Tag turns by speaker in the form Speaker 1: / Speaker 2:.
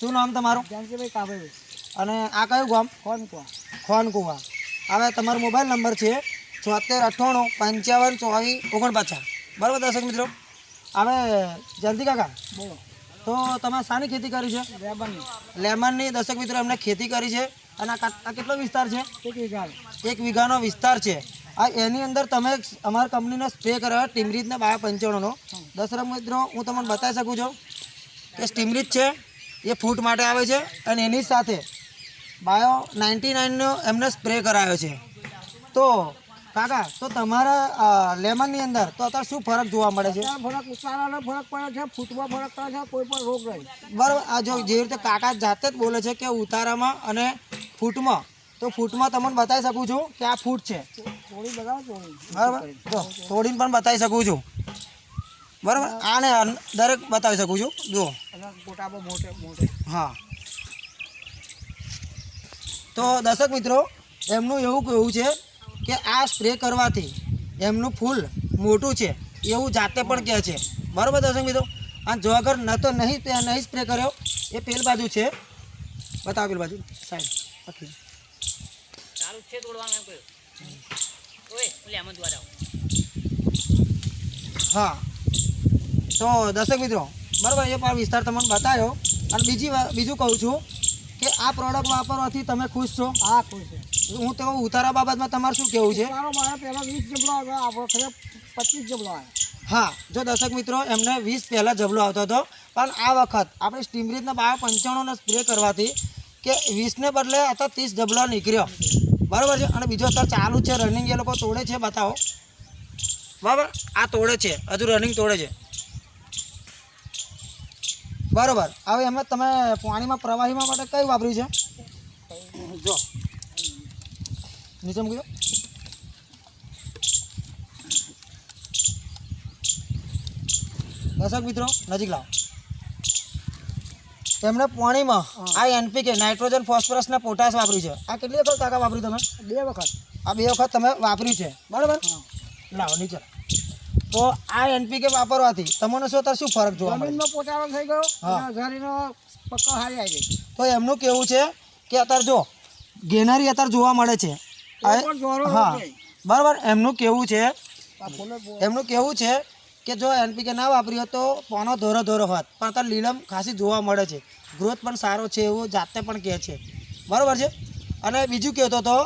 Speaker 1: શું નામ તમારું?
Speaker 2: જાનજીભાઈ કાભાઈ
Speaker 1: અને આ કયું ગામ?
Speaker 2: ખોનકુવા.
Speaker 1: ખોનકુવા. હવે તમારો મોબાઈલ નંબર છે છોતેર અઠ્ઠાણું પંચાવન ચોવીસ ઓગણપચાસ. બરાબર દર્શક મિત્રો? હવે જલ્દી કાકા.
Speaker 2: બોલો.
Speaker 1: તો તમે શાની ખેતી કરી છે?
Speaker 2: લેમનની
Speaker 1: લેમનની દર્શક મિત્રો એમને ખેતી કરી છે. અને આ કેટલો વિસ્તાર છે?
Speaker 2: એક વીઘા.
Speaker 1: એક વીઘાનો વિસ્તાર છે. આ એની અંદર તમે અમારા કંપનીનો સ્પ્રે કર્યો ટીમરીજને બાયો પંચાણુંનો દર્શક મિત્રો હું તમને બતાવી શકું છું કે સ્ટીમરીજ છે એ ફૂટ માટે આવે છે અને એની સાથે બાયો નાઇન્ટી નાઇનનો એમને સ્પ્રે કરાયો છે. તો કાકા તો તમારા લેમનની અંદર તો અત્યારે શું ફરક જોવા મળે છે?
Speaker 2: ફરક ઉતારાનો ફરક પડે છે ફૂટમાં ફરક પડે છે કોઈ પણ રોગ નહીં.
Speaker 1: બરાબર આ જો જે રીતે કાકા જાતે જ બોલે છે કે ઉતારામાં અને ફૂટમાં તો ફૂટમાં તમને બતાવી શકું છું કે આ ફૂટ છે.
Speaker 2: થોડી બતાવો
Speaker 1: બરાબર? જો તોડીને પણ બતાવી શકું છું. બરાબર? આને દરેક બતાવી શકું છું. જુઓ.
Speaker 2: ગોટામાં મોટે મોટે.
Speaker 1: હા. તો દર્શક મિત્રો એમનું એવું કહેવું છે કે આ સ્પ્રે કરવાથી એમનું ફૂલ મોટું છે એવું જાતે પણ કહે છે. બરાબર દર્શક મિત્રો? અને જો અગર ન તો નહીં નહીં સ્પ્રે કર્યો એ પેલ બાજુ છે. બતાવો પેલ બાજુ. સાહેબ ઓકે
Speaker 3: છે તોડવાનું એમ કહ્યું.
Speaker 1: હા. તો દર્શક મિત્રો બરાબર એ પણ વિસ્તાર તમને બતાવ્યો અને બીજી બીજું કહું છું કે આ પ્રોડક્ટ વાપરવાથી તમે ખુશ છો?
Speaker 2: આ ખુશ છે.
Speaker 1: હું તો ઉતારા બાબતમાં તમારું શું કહેવું છે?
Speaker 2: મારા પહેલાં વીસ જબલો આવ્યો આ વખતે પચીસ જબલો આવ્યો.
Speaker 1: હા જો દર્શક મિત્રો એમને વીસ પહેલાં જબલો આવતો હતો. પણ આ વખત આપણે સ્ટીમરીતના બાર પંચાણુંનો સ્પ્રે કરવાથી કે વીસને બદલે અત્યારે ત્રીસ જબલો નીકળ્યો. બરાબર છે? અને બીજો અત્યારે ચાલુ છે રનિંગ એ લોકો તોડે છે બતાવો. બરાબર? આ તોડે છે. હજુ રનિંગ તોડે છે. બરાબર. હવે એમાં તમે પાણીમાં પ્રવાહીમાં માટે કઈ વાપર્યું છે? જો. નીચે મૂકી દર્શક મિત્રો નજીક લાવો. તેમણે પાણીમાં આ એનપીકે નાઇટ્રોજન ફોસ્ફરસ ને પોટાશ વાપર્યું છે. આ કેટલી વખત કાકા વાપર્યું તમે?
Speaker 2: બે વખત.
Speaker 1: આ બે વખત તમે વાપર્યું છે. બરાબર? લાવો નીચે. તો આ એનપીકે વાપરવાથી તમને શું અત્યારે શું ફરક જોવા મળે?
Speaker 2: જમીનનો પોટાળો થઈ ગયો. અને ઘરીનો પક્કો હારી આવી ગઈ.
Speaker 1: તો એમનું કેવું છે કે અત્યારે જો ગેનરી અત્યારે જોવા મળે છે. હા. બરાબર એમનું કેવું છે. એમનું કેવું છે કે જો એનપીકે ના વાપર્યો તો પોનો ધોરો ધોરો હોત પણ અત્યારે લીલમ ખાસી જોવા મળે છે. ગ્રોથ પણ સારો છે એવું જાતે પણ કહે છે. બરાબર છે? અને બીજું કહેતો હતો